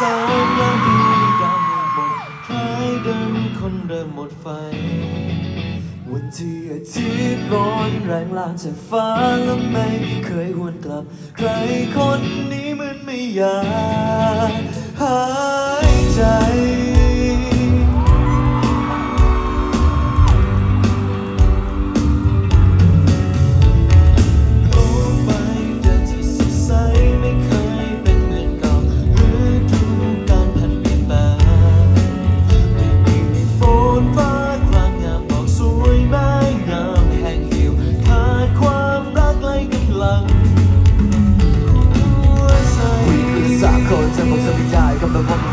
สามล้างดีดำหมดหายเดิมคนเริ่มหมดไฟ วันที่อาทิตย์ร้อนแรงลาจากฟ้าและไม่เคยหวนกลับ ใครคนนี้เหมือนไม่อยากหา จะไม่ได้กำลังพบ